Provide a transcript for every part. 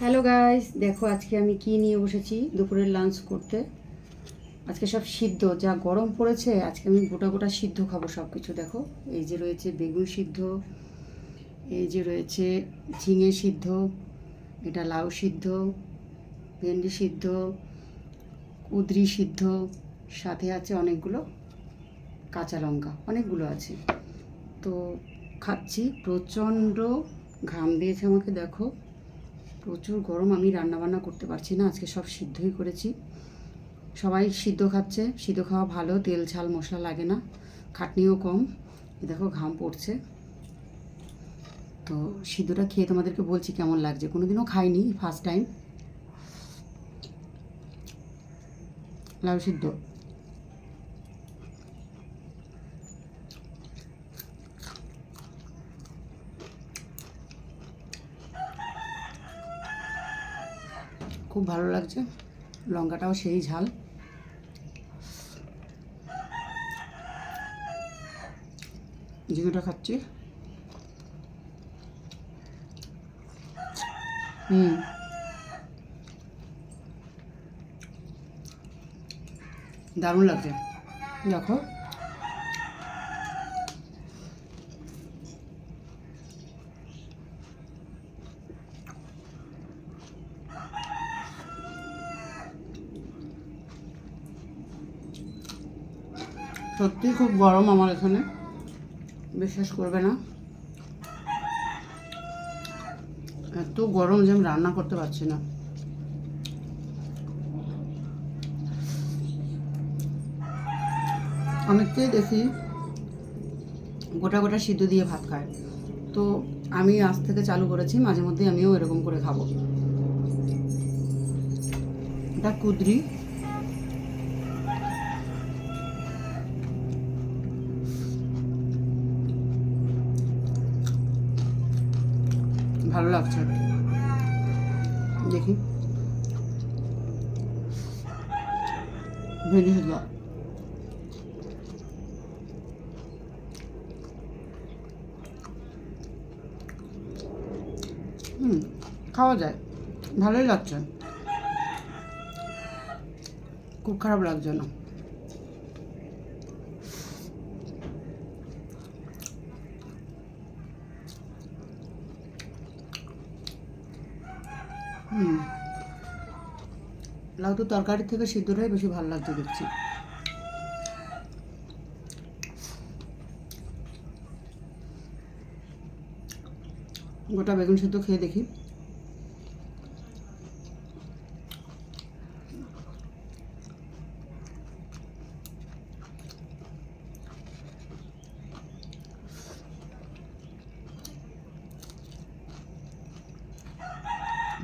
Hello guys দেখো, আজকে আমি কি নিয়ে বসেছি দুপুরের লাঞ্চ করতে। আজকে সব সিদ্ধ, যা গরম পড়েছে, আজকে আমি গোটা গোটা সিদ্ধ খাব সব কিছু দেখো। এই যে রয়েছে বেগুন সিদ্ধ, এই যে রয়েছে ঝিঙে সিদ্ধ, এটা লাউ সিদ্ধ, ভেন্ডি সিদ্ধ, কুদরি সিদ্ধ, সাথে আছে অনেকগুলো কাঁচা লঙ্কা, অনেকগুলো আছে। তো খাচ্ছি, প্রচণ্ড ঘাম দিয়েছে আমাকে, দেখো। প্রচুর গরম, আমি রান্নাবান্না করতে পারছি না, আজকে সব সিদ্ধই করেছি। সবাই সিদ্ধ খাচ্ছে, সিদ্ধ খাওয়া ভালো, তেল, ঝাল, মশলা লাগে না, খাটনিও কম। দেখো ঘাম পড়ছে। তো সিদ্ধটা খেয়ে তোমাদেরকে বলছি কেমন লাগছে। কোনোদিনও খাইনি ফার্স্ট টাইম লাউ সিদ্ধ। খুব ভালো লাগছে। লঙ্কাটাও সেই ঝাল। ঝিঙেটা খাচ্ছি। হুম। দারুণ লাগছে। দেখো। সত্যি খুব গরম আমার এখানে। বিশ্বাস করবে না। এত গরম যে আমি রান্না করতে পারছি না। অনেককেই দেখি গোটা গোটা সিদ্ধ দিয়ে ভাত খায়। তো আমি আজ থেকে চালু করেছি, মাঝে মধ্যে আমিও এরকম করে খাব। এটা কুদরি। ভালো লাগছে দেখি। ভেন্ডি হুম খাওয়া যায়। ভালোই লাগছে। খুব খারাপ লাগছে না হুম লাউ তো তরকারির থেকে সিদ্ধটাই বেশি ভালো লাগছে দেখছি। গোটা বেগুন সিদ্ধ খেয়ে দেখি।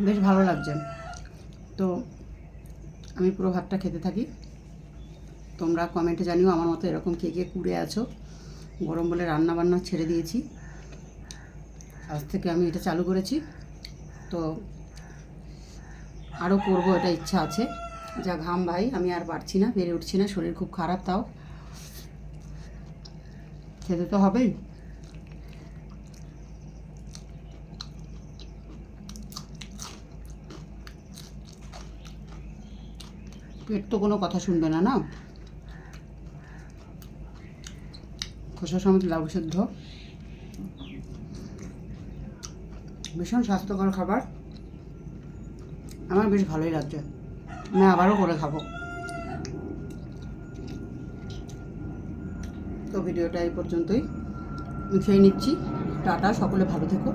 বেশ ভালো লাগছে। তো আমি পুরো ভাতটা খেতে থাকি। তোমরা কমেন্টে জানিও আমার মতো এরকম কে কে কুড়ে আছো। গরম বলে রান্না বান্না ছেড়ে দিয়েছি। আজ থেকে আমি এটা চালু করেছি। তো আরও করব, এটা ইচ্ছা আছে। যা ঘাম ভাই, আমি আর পারছি না, বেড়ে উঠছি না, শরীর খুব খারাপ তাও। খেতে তো হবেই। পেট তো কোনো কথা শুনবে না না? খোসা সমেত লাউ সেদ্ধ। ভীষণ স্বাস্থ্যকর খাবার। আমার বেশ ভালোই লাগছে। আমি আবারও করে খাব। তো ভিডিওটা এই পর্যন্তই। খেয়ে নিচ্ছি। টাটা, সকলে ভালো থেকো।